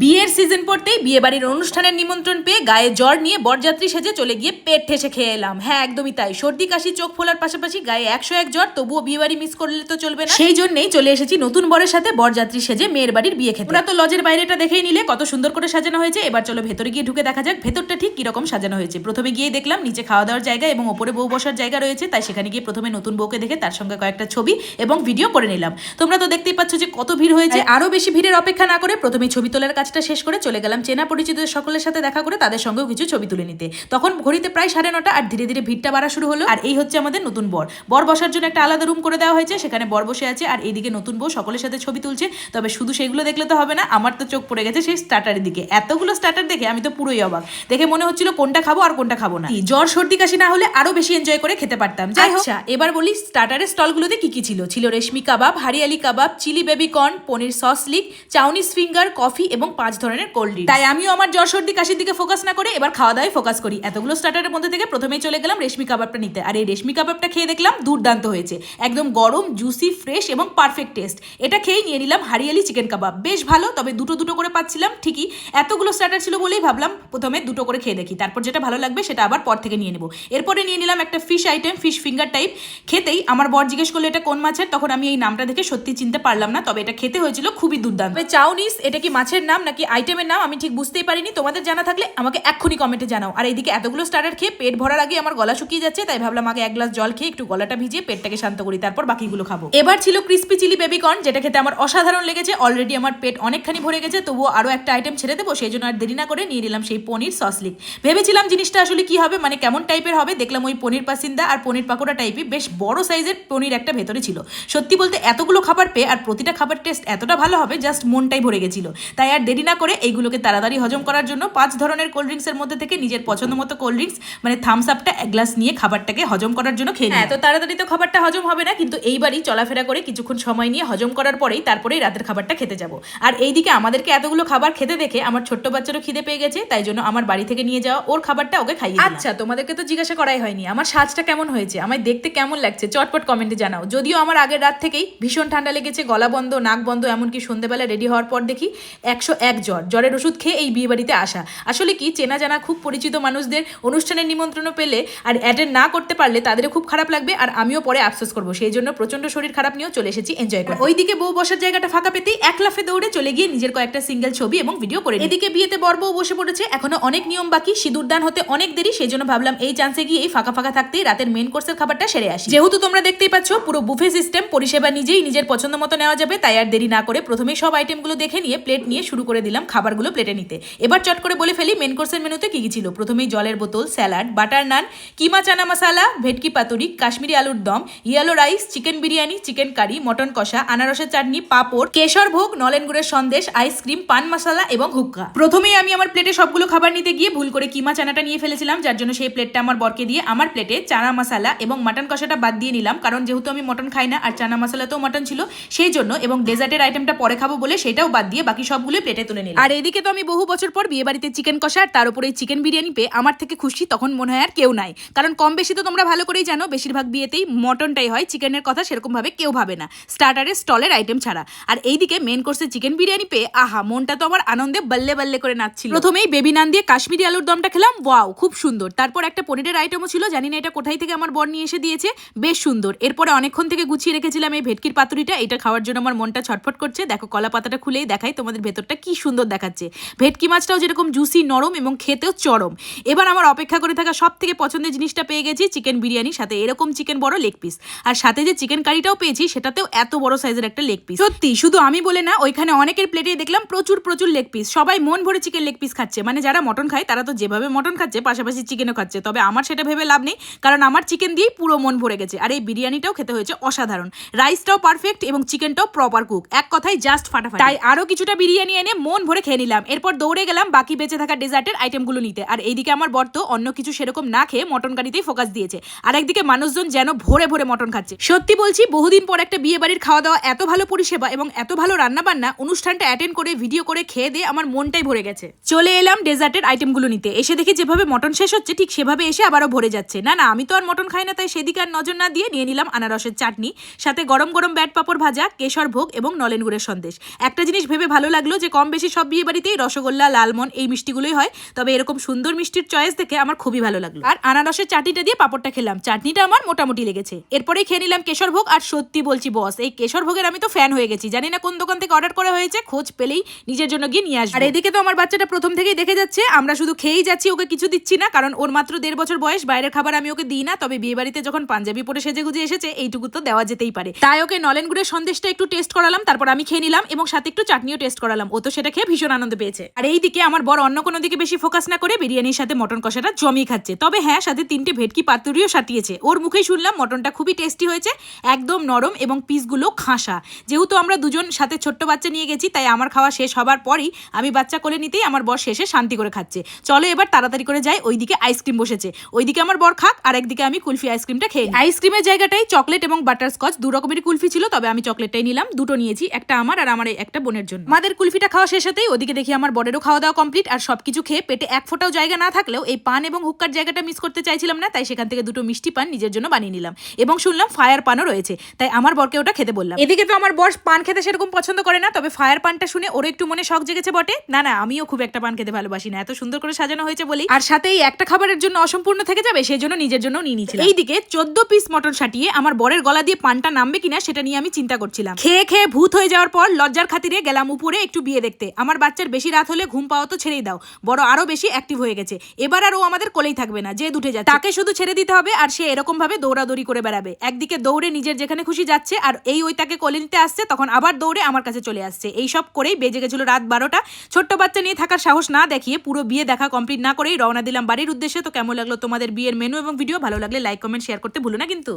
বিয়ের সিজন পড়তেই বিয়ে বাড়ির অনুষ্ঠানের নিমন্ত্রণ পেয়ে গায়ে জ্বর নিয়ে বরযাত্রী সেজে চলে গিয়ে পেট ঠেসে খেয়ে এলাম। হ্যাঁ একদমই তাই। সর্দি কাশি চোখ ফোলার পাশাপাশি গায়ে একশো এক জ্বর তবুও বিয়ে বাড়ি মিস করলে তো চলবে না। সেই জন্যই চলে এসেছি নতুন বরের সাথে বরযাত্রী সেজে মেয়ের বাড়ির বিয়ে খেতে। ওরা তো লজের বাইরেটা দেখেই নিলে কত সুন্দর করে সাজানো হয়েছে। এবার চলো ভেতরে গিয়ে ঢুকে দেখা যাক ভেতরটা ঠিক কীরকম সাজানো হয়েছে। প্রথমে গিয়ে দেখলাম নিচে খাওয়া দাওয়ার জায়গা এবং ওপরে বউ বসার জায়গা রয়েছে তাই সেখানে গিয়ে প্রথমে নতুন বউকে দেখে তার সঙ্গে কয়েকটা ছবি এবং ভিডিও করে নিলাম। তোমরা তো দেখতেই পাচ্ছ যে কত ভিড় হয়েছে। আরও বেশি ভিড়ের অপেক্ষা না করে প্রথমে ছবি তোলার কাজটা শেষ করে চলে গেলাম। চেনা পরিচিত সকলের সাথে দেখা করে তাদের সঙ্গেও কিছু ছবি তুলে নিতে। তখন ঘড়িতে প্রায় সাড়ে নটা আর ধীরে ধীরে ভিড়টা বাড়া শুরু হলো। আর এই হচ্ছে আমাদের নতুন বর। বর বসার জন্য একটা আলাদা রুম করে দেওয়া হয়েছে। সেখানে বর বসে আছে আর এইদিকে নতুন বউ সকলের সাথে ছবি তুলছে। তবে শুধু সেগুলো দেখলে তো হবে না আমার তো চোখ পড়ে গেছে সেই স্টার্টারের দিকে। এতগুলো স্টার্টার দেখে আমি তো পুরোই অবাক। দেখে মনে হচ্ছিল কোনটা খাব আর কোনটা খাব না। জ্বর সর্দি কাশি না হলে আরও বেশি এনজয় করে খেতে পারতাম। যাই হোক আচ্ছা। এবার বলি স্টার্টারের স্টলগুলোতে কি কি ছিল? ছিল reshmi kebab hariyali kebab chilli baby corn paneer sauce leak চাউনিজ finger coffee এবং পাঁচ ধরনের কোল্ড ড্রিঙ্ক তাই আমিও আমার জ্বর সর্দি কাশির দিকে ফোকাস না করে এবার খাওয়া দাওয়ায় ফোকাস করি। এতগুলো স্টার্টারের মধ্যে থেকে প্রথমেই চলে গেলাম রেশমি কাবাবটা নিতে। আর এই রেশমি কাবাবটা খেয়ে দেখলাম দুর্দান্ত হয়েছে। একদম গরম জুসি ফ্রেশ এবং পারফেক্ট টেস্ট এটা খেয়েই নিয়ে নিলাম হারিয়ালি চিকেন কাবাব। বেশ ভালো তবে দুটো দুটো করে পাচ্ছিলাম ঠিকই। এতগুলো স্টার্টার ছিল বলেই ভাবলাম প্রথমে দুটো করে খেয়ে দেখি। তারপর যেটা ভালো লাগবে সেটা আবার পর থেকে নিয়ে নেব। এরপরে নিয়ে নিলাম একটা fish item fish finger type খেতেই আমার বর জিজ্ঞেস করল এটা কোন মাছের? তখন আমি এই নামটা দেখে সত্যি চিনতে পারলাম না তবে এটা খেতে হয়েছিল খুবই দুর্দান্ত। চাউনিস এটা কি মাছের নাম? নাকি আইটেমের নাম আমি ঠিক বুঝতেই পারিনি। তোমাদের জানা থাকলে আমাকে এক্ষুনি কমেন্টে জানাও। আর এইদিকে এতগুলো স্টার্টার খেয়ে পেট ভরার আগে আমার গলা শুকিয়ে যাচ্ছে, তাই ভাবলাম আগে এক গ্লাস জল খেয়ে একটু গলাটা ভিজিয়ে পেটটাকে শান্ত করি, তারপর বাকিগুলো খাব। এবার ছিল ক্রিস্পি চিলি বেবি কর্ন যেটা খেতে আমার অসাধারণ লেগেছে। অলরেডি আমার পেট অনেকখানি ভরে গেছে, তবুও আরও একটা আইটেম ছেড়ে দেবো, সেই জন্য আর দেরি না করে নিয়ে নিলাম সেই পনির সসলিক ভেবেছিলাম জিনিসটা আসলে কি হবে মানে কেমন টাইপের হবে, দেখলাম ওই পনির পাসিন্দা আর পনির পাকোড়া টাইপই বেশ বড় সাইজের পনির একটা ভেতরে ছিল। সত্যি বলতে এতগুলো খাবার পেয়ে আর প্রতিটা খাবার টেস্ট এতটা ভালো হবে জাস্ট মনটাই ভরে গেছিল। তাই আর দেরি না করে এইগুলোকে তাড়াতাড়ি হজম করার জন্য পাঁচ ধরনের কোল্ড ড্রিঙ্কসের মধ্যে থেকে নিজের পছন্দ মতো কোল্ড ড্রিঙ্কস মানে থামস আপটা এক গ্লাস নিয়ে খাবারটাকে হজম করার জন্য খেয়ে হ্যাঁ তো তাড়াতাড়ি তো খাবারটা হজম হবে না কিন্তু এইবারই চলাফেরা করে কিছুক্ষণ সময় নিয়ে হজম করার পরেই তারপরেই রাতের খাবারটা খেতে যাব। আর এইদিকে আমাদেরকে এতগুলো খাবার খেতে দেখে আমার ছোট্ট বাচ্চারও খিদে পেয়ে গেছে তাই জন্য আমার বাড়ি থেকে নিয়ে যাওয়া ওর খাবারটা ওকে খাইয়ে আচ্ছা তোমাদেরকে তো জিজ্ঞাসা করাই হয়নি আমার সাজটা কেমন হয়েছে? আমায় দেখতে কেমন লাগছে? চটপট কমেন্টে জানাও। যদিও আমার আগের রাত থেকেই ভীষণ ঠান্ডা লেগেছে গলা বন্ধ নাক বন্ধ এমনকি সন্ধ্যেবেলা রেডি হওয়ার পর দেখি একশো এক জ্বর। জ্বরের ওষুধ খেয়ে এই বিয়ে বাড়িতে আসা। আসলে কি, চেনা জানা খুব পরিচিত মানুষদের অনুষ্ঠানের নিমন্ত্রণ পেলে আর অ্যাটেন্ড না করতে পারলে তাদেরও খুব খারাপ লাগবে আর আমিও পরে আফসোস করব। সেই জন্য প্রচণ্ড শরীর খারাপ নিয়েও চলে এসেছি এনজয় করে ওইদিকে বউ বসার জায়গাটা ফাঁকা পেতেই এক লাফে দৌড়ে চলে গিয়ে নিজের কয়েকটা সিঙ্গেল ছবি এবং ভিডিও করে এদিকে বিয়েতে বর বউ বসে পড়েছে, এখনও অনেক নিয়ম বাকি, সিঁদুর দান হতে অনেক দেরি, সেই জন্য ভাবলাম এই চান্সে গিয়ে এই ফাঁকা ফাঁকা থাকতেই রাতের মেন কোর্সের খাবারটা সেরে আসি। যেহেতু তোমরা দেখতেই পাচ্ছ, পুরো বুফে সিস্টেম পরিষেবা নিজেই নিজের পছন্দ মতো নেওয়া যাবে, তাই আর দেরি না করে প্রথমেই সব আইটেমগুলো দেখে নিয়ে প্লেট নিয়ে শুরু করে দিলাম খাবারগুলো প্লেটে নিতে। এবার চট করে বলে ফেলি মেন কোর্সের মেনুতে কী কী ছিল? প্রথমেই জলের বোতল, স্যালাড, বাটার নান, কিমা চানা মশালা, ভেটকি পাতুরি, কাশ্মীরি আলুর দম yellow rice chicken biryani chicken curry mutton kosha, আনারসের চাটনি, পাঁপড়, কেশর ভোগ, নলেন গুড়ের সন্দেশ আইসক্রিম পান মশলা এবং হুক্কা। প্রথমেই আমি আমার প্লেটে সবগুলো খাবার নিতে গিয়ে ভুল করে কিমা চানাটা নিয়ে ফেলেছিলাম, যার জন্য সেই প্লেটটা আমার বরকে দিয়ে আমার প্লেটে চানা মশলা এবং মাটন কষাটা বাদ দিয়ে নিলাম, কারণ যেহেতু আমি মটন খাই না আর চানা মশলাতেও মটন ছিল, সেই জন্য এবং ডেজার্টের আইটেমটা পরে খাব বলে সেটাও বাদ দিয়ে বাকি সবগুলো প্লেটে তুলে নিলাম। আর এদিকে তো আমি বহু বছর পর বিয়ে বাড়িতে চিকেন কষা তার উপরে চিকেন বিরিয়ানি পেয়ে আমার থেকে খুশি, তখন মনে হয় আর কেউ নাই। কারণ কম বেশি তো তোমরা ভালো করেই জানো, বেশিরভাগ বিয়েতেই মটনটাই হয়, চিকেনের কথা সেরকম ভাবে কেউ ভাবে না। স্টার্টারের স্টলের আইটেম ছাড়া। আর এইদিকে মেন কোর্সে চিকেন বিরিয়ানি পেয়ে, আহা, মনটা তো আমার আনন্দে বাল্লে বাল্লে করে নাচছিল। প্রথমেই বেবি নান দিয়ে কাশ্মীরি আলুর দমটা খেলাম ওয়াও খুব সুন্দর। তারপর একটা পনিরের আইটেমও ছিল, জানি না এটা কোথায় থেকে আমার বর নিয়ে এসে দিয়েছে, বেশ সুন্দর। এরপরে অনেকক্ষণ থেকে গুছিয়ে রেখেছিলাম এই ভেটকির পাতুরিটা, এটা খাওয়ার জন্য আমার মনটা ছটফট করছে। দেখো কলা পাতাটা খুলেই দেখাই তোমাদের ভেতরটা কি সুন্দর দেখাচ্ছে। ভেটকি মাছটাও যেরকম জুসি নরম এবং খেতেও চরম। এবার আমার অপেক্ষা করে থাকা সব থেকে পছন্দের জিনিসটা পেয়ে গেছি চিকেন বিরিয়ানি সাথে এরকম চিকেন বড় লেগ পিস আর সাথে যে চিকেন কারিটাও পেয়েছি, সেটাতেও এত বড় সাইজের একটা লেগ পিস সত্যি, শুধু আমি বলে না, ওইখানে অনেকের প্লেটে দেখলাম প্রচুর প্রচুর লেগ পিস সবাই মন ভরে চিকেন লেগ পিস খাচ্ছে। মানে যারা মটন খায়, তারা তো যেভাবে মটন খাচ্ছে, পাশাপাশি চিকেনও খাচ্ছে। তবে আমার সেটা ভেবে লাভ নেই, কারণ আমার চিকেন দিয়েই পুরো মন ভরে গেছে। আর এই বিরিয়ানিটাও খেতে হয়েছে অসাধারণ। রাইসটাও পারফেক্ট এবং চিকেনটাও প্রপার কুক এক কথায় জাস্ট ফাটাফাটি। তাই আরও কিছুটা বিরিয়ানি এনে মন ভরে খেয়ে নিলাম। এরপর দৌড়ে গেলাম বাকি বেঁচে থাকা ডেজার্টের আইটেমগুলো নিতে। আর এইদিকে আমার বর তো অন্য কিছু সেরকম না খেয়ে মটন কারিতেই ফোকাস দিয়েছে। আর একদিকে মানুষজন যেন ভরে ভরে মটন খাচ্ছে। সত্যি বলছি, বহুদিন পর একটা বিয়ে বাড়ির খাওয়া দাওয়া এত ভালো পরিষেবা এবং এত ভালো রান্না বান্না অনুষ্ঠানটা অ্যাটেন্ড করে ভিডিও করে, খেয়ে দিয়ে আমার মনটাই ভরে গেছে। চলে এলাম ডেজার্টের আইটেমগুলো নিতে। এসে দেখি যেভাবে মটন শেষ হচ্ছে, ঠিক সেভাবে এসে আবারও ভরে যাচ্ছে। না না, আমি তো আর মটন খাই না, তাই সেদিকে আর নজর না দিয়ে নিয়ে নিলাম আনারসের চাটনি, সাথে গরম গরম ব্যাট পাপড় ভাজা, কেশর ভোগ এবং নলেন গুড়ের সন্দেশ। একটা জিনিস ভেবে ভালো লাগল যে কম কম বেশি সব বিয়ে বাড়িতেই রসগোল্লা লালমন এই মিষ্টিগুলোই হয়। তবে এরকম সুন্দর মিষ্টির চয়েস দেখে আমার খুবই ভালো লাগল। আর আনারসের চাটনিটা দিয়ে পাপড়টা খেলাম। চাটনিটা আমার মোটামুটি লেগেছে। এরপরে খেয়ে নিলাম কেশরভোগ আর সত্যি বলছি, বস, এই কেশরভোগের আমি তো ফ্যান হয়ে গেছি। জানি না কোন দোকান থেকে অর্ডার করা হয়েছে, খোঁজ পেলেই নিজের জন্য গিয়ে নিয়ে আসব। আর এদিকে তো আমার বাচ্চাটা প্রথম থেকেই দেখে যাচ্ছে, আমরা শুধু খেয়েই যাচ্ছি, ওকে কিছু দিচ্ছি না। কারণ ওর মাত্র দেড় বছর বয়স, বাইরের খাবার আমি ওকে দিই না। তবে বিয়ে বাড়িতে যখন পাঞ্জাবি পরে সেজে গুজে এসেছে, এইটুকু তো দেওয়া যেতেই পারে। তাই ওকে নলেন গুড়ের সন্দেশটা একটু টেস্ট করালাম, তারপর আমি খেয়ে নিলাম এবং সাথে একটু চাটনিও টেস্ট করালাম। ও তো সেটা খেয়ে ভীষণ আনন্দ পেয়েছে। আর এই দিকে আমার বড় অন্য কোনো দিকে বেশি ফোকাস না করে বিরিয়ানির সাথে মটন কষাটা জমিয়ে খাচ্ছে। তবে হ্যাঁ সাথে তিনটে ভেটকি পাতুরিও সাটিয়েছে। ওর মুখেই শুনলাম মটনটা খুবই টেস্টি হয়েছে, একদম নরম এবং পিসগুলো খাসা। যেহেতু আমরা দুজন সাথে ছোট্ট বাচ্চা নিয়ে গেছি, তাই আমার খাওয়া শেষ হবার পরই আমি বাচ্চা কোলে নিতেই আমার বর শেষে শান্তি করে খাচ্ছে। চলো এবার তাড়াতাড়ি করে যাই, ওইদিকে আইসক্রিম বসেছে। ওইদিকে আমার বর খাক, আর একদিকে আমি কুলফি আইসক্রিমটা খেয়ে আইসক্রিমের জায়গাটাই চকলেট এবং বাটার স্কচ দু রকমেরই কুলফি ছিল, তবে আমি চকলেটটাই নিলাম। দুটো নিয়েছি, একটা আমার আর আমার একটা বোনের জন্য। আমাদের কুলফিটা খাওয়া শেষ হতেই ওদিকে দেখি আমার বরেরও খাওয়া দাওয়া কমপ্লিট আর সবকিছু খেয়ে পেটে এক ফোঁটাও জায়গা না থাকলেও এই পান এবং হুক্কার জায়গাটা মিস করতে চাইছিলাম না, তাই সেখান থেকে দুটো মিষ্টি পান নিজের জন্য বানিয়ে নিলাম এবং শুনলাম ফায়ার পানও রয়েছে, তাই আমার বরকে ওটা খেতে বললাম। এদিকে তো আমার বর পান খেতে সেরকম পছন্দ করে না, তবে ফায়ার পানটা শুনে ওর একটু মনে শখ জেগেছে বটে। না না, আমিও খুব একটা পান খেতে ভালোবাসি না, এত সুন্দর করে সাজানো হয়েছে বলি আর সাথে এই একটা খাবারের জন্য অসম্পূর্ণ থেকে যাবে সেই জন্য নিজের জন্য নিয়ে নিয়েছিলাম। এইদিকে চোদ্দ পিস মটন সাটিয়ে আমার বরের গলা দিয়ে পানটা নামবে কিনা সেটা নিয়ে আমি চিন্তা করছিলাম। খেয়ে খেয়ে ভূত হয়ে যাওয়ার পর লজ্জার খাতিরে গেলাম উপরে একটু বিয়ে দেখতে। আমার বাচ্চার বেশি রাত হলে ঘুম পাওয়া তো ছেড়েই দাও। বড় আরও বেশি অ্যাক্টিভ হয়ে গেছে। এবার আর ও আমাদের কোলেই থাকবে না যে দুটে যাচ্ছে। তাকে শুধু ছেড়ে দিতে হবে আর সে এরকমভাবে দৌড়াদৌড়ি করে বেড়াবে। একদিকে দৌড়ে নিজের যেখানে খুশি যাচ্ছে আর এই ওই তাকে কোলে নিতে আসছে, তখন আবার দৌড়ে আমার কাছে চলে আসছে। এই সব করেই বেজে গেছিল রাত বারোটা। ছোট্ট বাচ্চা নিয়ে থাকার সাহস না দেখিয়ে পুরো বিয়ে দেখা কমপ্লিট না করেই রওনা দিলাম বাড়ির উদ্দেশ্যে। তো কেমন লাগল তোমাদের বিয়ের মেনু এবং ভিডিও ভালো লাগলে লাইক কমেন্ট শেয়ার করতে ভুলো না কিন্তু।